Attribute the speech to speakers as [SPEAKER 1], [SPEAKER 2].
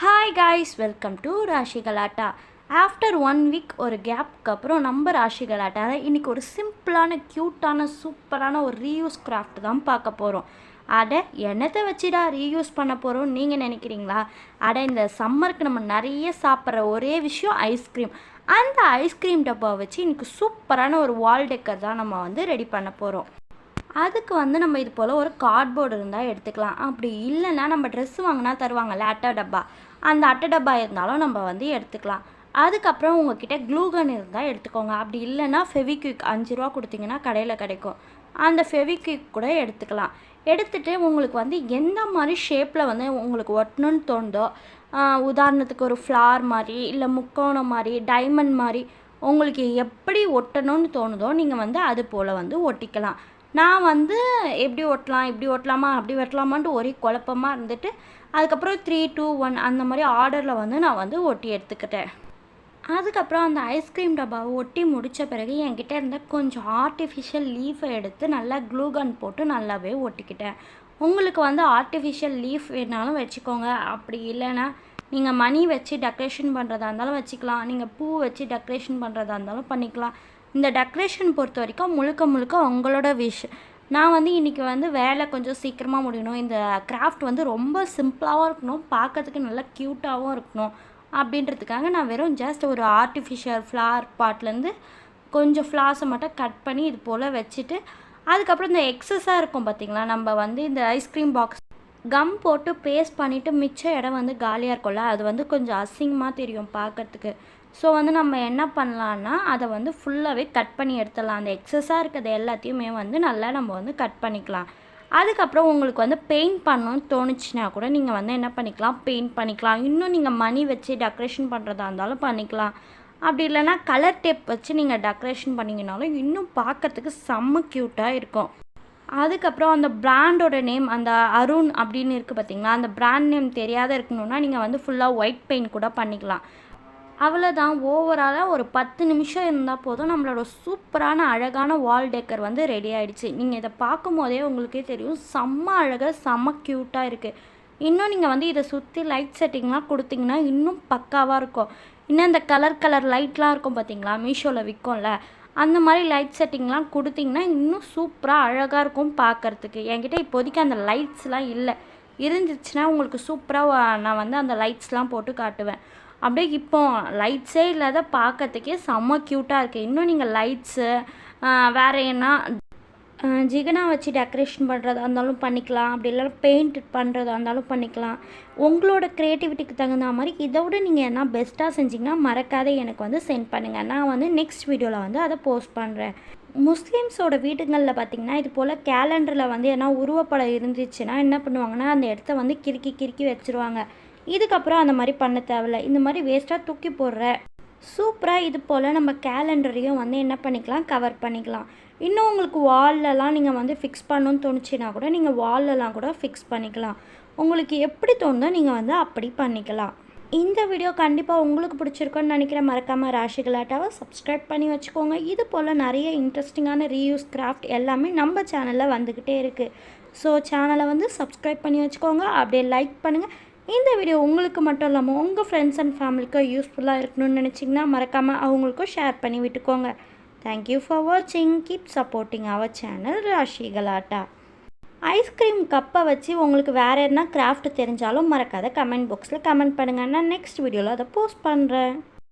[SPEAKER 1] Hi guys welcome to Rashi Galatta after one week ஒரு கேப்க்கு அப்புறம் நம்ம ராஷி கலாட்டாவில் இன்றைக்கி ஒரு சிம்பிளான க்யூட்டான சூப்பரான ஒரு ரீயூஸ் கிராஃப்ட் தான் பார்க்க போகிறோம் அட என்னத்தை வச்சுடா ரீயூஸ் பண்ண போகிறோம் நீங்கள் நினைக்கிறீங்களா? அட இந்த சம்மருக்கு நம்ம நிறைய சாப்பிட்ற ஒரே விஷயம் ஐஸ்கிரீம் அந்த ஐஸ்கிரீம் டப்பா வச்சு இன்றைக்கி சூப்பரான ஒரு வால் டெக்கர் தான் நம்ம வந்து ரெடி பண்ண போகிறோம் அதுக்கு வந்து நம்ம இது போல் ஒரு கார்ட்போர்டு இருந்தால் எடுத்துக்கலாம். அப்படி இல்லைன்னா நம்ம ட்ரெஸ் வாங்கினா தருவாங்கல்ல அட்டை டப்பா. அந்த அட்டை டப்பா இருந்தாலும் நம்ம வந்து எடுத்துக்கலாம். அதுக்கப்புறம் உங்ககிட்ட க்ளூகன் இருந்தால் எடுத்துக்கோங்க. அப்படி இல்லைன்னா ஃபெவிக்விக் அஞ்சு ரூபா கொடுத்தீங்கன்னா கடையில் கிடைக்கும். அந்த ஃபெவிக்விக் கூட எடுத்துக்கலாம். எடுத்துகிட்டு உங்களுக்கு வந்து எந்த மாதிரி ஷேப்பில் வந்து உங்களுக்கு ஒட்டணும்னு தோணுதோ உதாரணத்துக்கு ஒரு ஃப்ளார் மாதிரி இல்லை முக்கோணம் மாதிரி டைமண்ட் மாதிரி உங்களுக்கு எப்படி ஒட்டணும்னு தோணுதோ நீங்கள் வந்து அது போல் வந்து ஒட்டிக்கலாம். நான் வந்து எப்படி ஒட்டலாம் இப்படி ஒட்டலாமா அப்படி ஒட்டலாமான்ட்டு ஒரே குழப்பமாக இருந்துட்டு அதுக்கப்புறம் த்ரீ டூ ஒன் அந்த மாதிரி ஆர்டரில் வந்து நான் வந்து ஒட்டி எடுத்துக்கிட்டேன். அதுக்கப்புறம் அந்த ஐஸ்கிரீம் டப்பாவை ஒட்டி முடித்த பிறகு என்கிட்ட இருந்த கொஞ்சம் ஆர்டிஃபிஷியல் லீஃபை எடுத்து நல்லா க்ளூகன் போட்டு நல்லாவே ஒட்டிக்கிட்டேன். உங்களுக்கு வந்து ஆர்டிஃபிஷியல் லீஃப் வேணாலும் வச்சுக்கோங்க. அப்படி இல்லைன்னா நீங்கள் மணி வச்சு டெக்கரேஷன் பண்ணுறதா இருந்தாலும் வச்சுக்கலாம். நீங்கள் பூ வச்சு டெக்கரேஷன் பண்ணுறதா இருந்தாலும் பண்ணிக்கலாம். இந்த டெக்கரேஷன் பொறுத்த வரைக்கும் முழுக்க முழுக்க உங்களோட விஷ் நான் வந்து இன்றைக்கி வந்து வேலை கொஞ்சம் சீக்கிரமாக முடியணும். இந்த கிராஃப்ட் வந்து ரொம்ப சிம்பிளாகவும் இருக்கணும். பார்க்கறதுக்கு நல்லா க்யூட்டாகவும் இருக்கணும். அப்படின்றதுக்காக நான் வெறும் ஜஸ்ட் ஒரு ஆர்டிஃபிஷியல் ஃப்ளார் பாட்லேருந்து கொஞ்சம் ஃப்ளார்ஸை மட்டும் கட் பண்ணி இது போல் வச்சுட்டு அதுக்கப்புறம் இந்த எக்ஸஸாக இருக்கும் பார்த்தீங்களா நம்ம வந்து இந்த ஐஸ்கிரீம் பாக்ஸ் கம் போட்டு பேஸ்ட் பண்ணிவிட்டு மிச்ச இடம் வந்து காலியாக இருக்கும்ல அது வந்து கொஞ்சம் அசிங்கமாக தெரியும் பார்க்கறதுக்கு. ஸோ வந்து நம்ம என்ன பண்ணலான்னா அதை வந்து ஃபுல்லாகவே கட் பண்ணி எடுத்துடலாம். அந்த எக்ஸஸாக இருக்கிறது எல்லாத்தையுமே வந்து நல்லா நம்ம வந்து கட் பண்ணிக்கலாம். அதுக்கப்புறம் உங்களுக்கு வந்து பெயிண்ட் பண்ணணும்னு தோணுச்சுன்னா கூட நீங்கள் வந்து என்ன பண்ணிக்கலாம்? பெயிண்ட் பண்ணிக்கலாம். இன்னும் நீங்கள் மணி வச்சு டெக்கரேஷன் பண்ணுறதா இருந்தாலும் பண்ணிக்கலாம். அப்படி இல்லைன்னா கலர் டேப் வச்சு நீங்கள் டெக்கரேஷன் பண்ணிங்கனாலும் இன்னும் பார்க்கறதுக்கு செம்ம க்யூட்டாக இருக்கும். அதுக்கப்புறம் அந்த பிராண்டோட நேம் அந்த அருண் அப்படின்னு இருக்குது பார்த்தீங்களா அந்த பிராண்ட் நேம் தெரியாத இருக்கணும்னா நீங்கள் வந்து ஃபுல்லாக ஒயிட் பெயிண்ட் கூட பண்ணிக்கலாம். அவ்வளோதான் ஓவராலாக ஒரு பத்து நிமிஷம் இருந்தால் போதும். நம்மளோட சூப்பரான அழகான வால் டெக்கர் வந்து ரெடி ஆகிடுச்சு நீங்கள் இதை பார்க்கும் போதே உங்களுக்கே தெரியும். செம்ம அழகாக செம்ம க்யூட்டாக இருக்குது இன்னும் நீங்கள் வந்து இதை சுற்றி லைட் செட்டிங்லாம் கொடுத்தீங்கன்னா இன்னும் பக்காவாக இருக்கும். இன்னும் இந்த கலர் கலர் லைட்லாம் இருக்கும் பார்த்தீங்களா மீஷோவில் விற்கும்ல அந்த மாதிரி லைட் செட்டிங்லாம் கொடுத்தீங்கன்னா இன்னும் சூப்பராக அழகாக இருக்கும் பார்க்கறதுக்கு. என்கிட்ட இப்போதைக்கு அந்த லைட்ஸ்லாம் இல்லை. இருந்துச்சுன்னா உங்களுக்கு சூப்பராக நான் வந்து அந்த லைட்ஸ்லாம் போட்டு காட்டுவேன். அப்படியே இப்போ லைட்ஸே இல்லாத பார்க்கறதுக்கே செம்ம க்யூட்டாக இருக்குது இன்னும் நீங்கள் லைட்ஸு வேறு என்ன? ஜிகனா வச்சு டெக்கரேஷன் பண்ணுறதா இருந்தாலும் பண்ணிக்கலாம். அப்படி இல்லைனா பெயிண்ட் பண்ணுறதா இருந்தாலும் பண்ணிக்கலாம். உங்களோட க்ரியேட்டிவிட்டிக்கு தகுந்த மாதிரி இதை விட நீங்கள் என்ன பெஸ்ட்டாக செஞ்சிங்கன்னா மறக்காத எனக்கு வந்து சென்ட் பண்ணுங்கள் நான் வந்து நெக்ஸ்ட் வீடியோவில் வந்து அதை போஸ்ட் பண்ணுறேன் முஸ்லீம்ஸோட வீடுகளில் பார்த்திங்கன்னா இது போல் கேலண்டரில் வந்து எதனா உருவப்படம் இருந்துச்சுன்னா என்ன பண்ணுவாங்கன்னா அந்த இடத்த வந்து கிறுக்கி கிறுக்கி வச்சுருவாங்க. இதுக்கப்புறம் அந்த மாதிரி பண்ண தேவையில்ல. இந்த மாதிரி வேஸ்ட்டாக தூக்கி போடுற. சூப்பராக இது போல் நம்ம கேலண்டரையும் வந்து என்ன பண்ணிக்கலாம்? கவர் பண்ணிக்கலாம். இன்னும் உங்களுக்கு வால்லலாம் நீங்கள் வந்து ஃபிக்ஸ் பண்ணணும்னு தோணுச்சுன்னா கூட நீங்கள் வால்லலாம் கூட ஃபிக்ஸ் பண்ணிக்கலாம். உங்களுக்கு எப்படி தோணுதோ நீங்கள் வந்து அப்படி பண்ணிக்கலாம். இந்த வீடியோ கண்டிப்பாக உங்களுக்கு பிடிச்சிருக்குன்னு நினைக்கிற மறக்காமல் ராஷிகலாட்டாவை சப்ஸ்கிரைப் பண்ணி வச்சுக்கோங்க. இது போல் நிறைய இன்ட்ரெஸ்டிங்கான ரீயூஸ் கிராஃப்ட் எல்லாமே நம்ம சேனலில் வந்துக்கிட்டே இருக்குது ஸோ சேனலை வந்து சப்ஸ்கிரைப் பண்ணி வச்சுக்கோங்க. அப்படியே லைக் பண்ணுங்கள் இந்த வீடியோ உங்களுக்கு மட்டும் இல்லாமல் உங்கள் ஃப்ரெண்ட்ஸ் அண்ட் ஃபேமிலிக்கும் யூஸ்ஃபுல்லாக இருக்கணும்னு நினச்சிங்கன்னா மறக்காமல் அவங்களுக்கும் ஷேர் பண்ணி விட்டுக்கோங்க. தேங்க்யூ ஃபார் வாட்சிங் keep supporting our channel Rashi Galatta ice cream கப்பை வச்சு உங்களுக்கு வேறு என்ன கிராஃப்ட் தெரிஞ்சாலும் மறக்காத கமெண்ட் பாக்ஸில் கமெண்ட் பண்ணுங்கள் நான் நெக்ஸ்ட் வீடியோவில் அதை போஸ்ட் பண்ணுறேன்